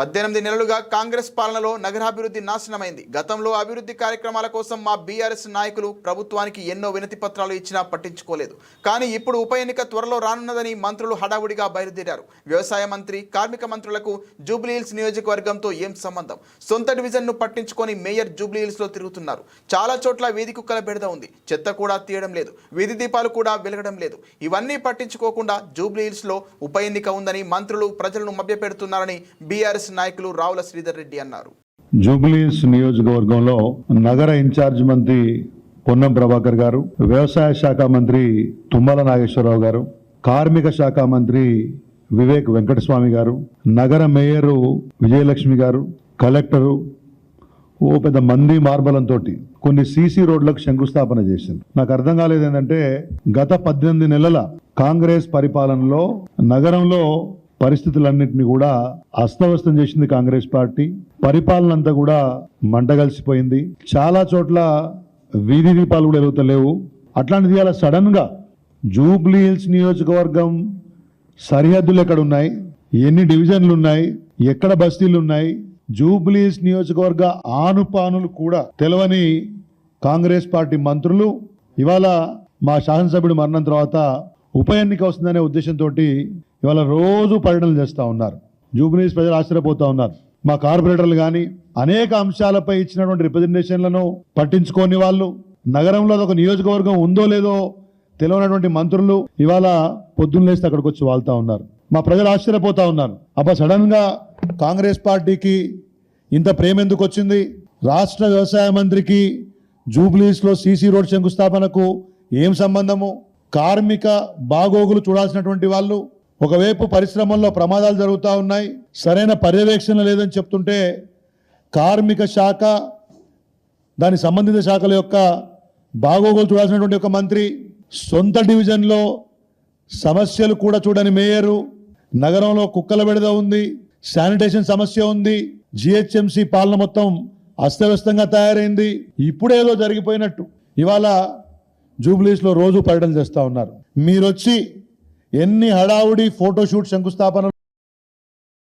పద్దెనిమిది నెలలుగా కాంగ్రెస్ పాలనలో నగరాభివృద్ధి నాశనమైంది. గతంలో అభివృద్ధి కార్యక్రమాల కోసం మా బీఆర్ఎస్ నాయకులు ప్రభుత్వానికి ఎన్నో వినతి పత్రాలు ఇచ్చినా పట్టించుకోలేదు. కానీ ఇప్పుడు ఉప ఎన్నిక త్వరలో రానున్నదని మంత్రులు హడావుడిగా బయలుదేరారు. వ్యవసాయ మంత్రి కార్మిక మంత్రులకు జూబ్లీహిల్స్ నియోజకవర్గంతో ఏం సంబంధం? సొంత డివిజన్ను పట్టించుకొని మేయర్ జూబ్లీహిల్స్లో తిరుగుతున్నారు. చాలా చోట్ల వీధి కుక్కల బెడద ఉంది. చెత్త కూడా తీయడం లేదు. వీధి దీపాలు కూడా వెలగడం లేదు. ఇవన్నీ పట్టించుకోకుండా జూబ్లీహిల్స్లో ఉప ఎన్నిక ఉందని మంత్రులు ప్రజలను మభ్యపెడుతున్నారని బీఆర్ఎస్ నాయకులు రావుల శ్రీధర్ రెడ్డి అన్నారు. జూబ్లీస్ నియోజకవర్గంలో నగర ఇన్ఛార్జ్ మంత్రి పొన్నం ప్రభాకర్ గారు వ్యవసాయ శాఖ మంత్రి తుమ్మల నాగేశ్వరరావు గారు కార్మిక శాఖ మంత్రి వివేక్ వెంకటస్వామి గారు నగర మేయరు విజయలక్ష్మి గారు కలెక్టరు ఓ పెద్ద మంది మార్బలంతో కొన్ని సీసీ రోడ్లకు శంకుస్థాపన చేసింది. నాకు అర్థం కాలేదు ఏంటంటే గత పద్దెనిమిది నెలల కాంగ్రెస్ పరిపాలనలో నగరంలో పరిస్థితులన్నింటినీ కూడా అస్తవ్యస్తం చేసింది కాంగ్రెస్ పార్టీ. పరిపాలన అంతా కూడా మంటగలిసిపోయింది చాలా చోట్ల వీధి దీపాలు కూడా వెలుగుతలేవు. అట్లాంటిది అలా సడన్గా జూబ్లీ హిల్స్ నియోజకవర్గం సరిహద్దులు ఎక్కడ ఉన్నాయి ఎన్ని డివిజన్లు ఉన్నాయి? ఎక్కడ బస్తీలు ఉన్నాయి? జూబ్లీస్ నియోజకవర్గ ఆనుపానులు కూడా తెలవని కాంగ్రెస్ పార్టీ మంత్రులు ఇవాళ మా శాసనసభ్యుడు మరణం తర్వాత ఉప ఎన్నిక వస్తుందనే ఉద్దేశంతో ఇవాళ రోజు పర్యటనలు చేస్తూ ఉన్నారు. జూబ్లీస్ ప్రజలు ఆశ్చర్యపోతూ ఉన్నారు. మా కార్పొరేటర్లు కానీ అనేక అంశాలపై ఇచ్చినటువంటి రిప్రజెంటేషన్లను పట్టించుకోని వాళ్ళు నగరంలో ఒక నియోజకవర్గం ఉందో లేదో తెలియనటువంటి మంత్రులు ఇవాళ పొద్దున్న లేస్తే అక్కడికి వచ్చి వాళ్తా ఉన్నారు. మా ప్రజలు ఆశ్చర్యపోతూ ఉన్నారు. అబ్బా సడన్గా కాంగ్రెస్ పార్టీకి ఇంత ప్రేమ ఎందుకు వచ్చింది? రాష్ట్ర వ్యవసాయ మంత్రికి జూబ్లీస్లో సీసీ రోడ్ శంకుస్థాపనకు ఏం సంబంధము? కార్మిక బాగోగులు చూడాల్సినటువంటి వాళ్ళు ఒకవైపు పరిశ్రమల్లో ప్రమాదాలు జరుగుతూ ఉన్నాయి. సరైన పర్యవేక్షణ లేదని చెప్తుంటే కార్మిక శాఖ దాని సంబంధిత శాఖల యొక్క బాగోగులు చూడాల్సినటువంటి ఒక మంత్రి సొంత డివిజన్లో సమస్యలు కూడా చూడని మేయరు నగరంలో కుక్కల బెడద ఉంది శానిటేషన్ సమస్య ఉంది జిహెచ్ఎంసి పాలన మొత్తం అస్తవ్యస్తంగా తయారైంది. ఇప్పుడేదో జరిగిపోయినట్టు. ఇవాళ జూబ్లీస్లో రోజు పర్యటన చేస్తూ ఉన్నారు. మీరొచ్చి ఎన్ని హడావుడి ఫోటోషూట్ శంకుస్థాపనలు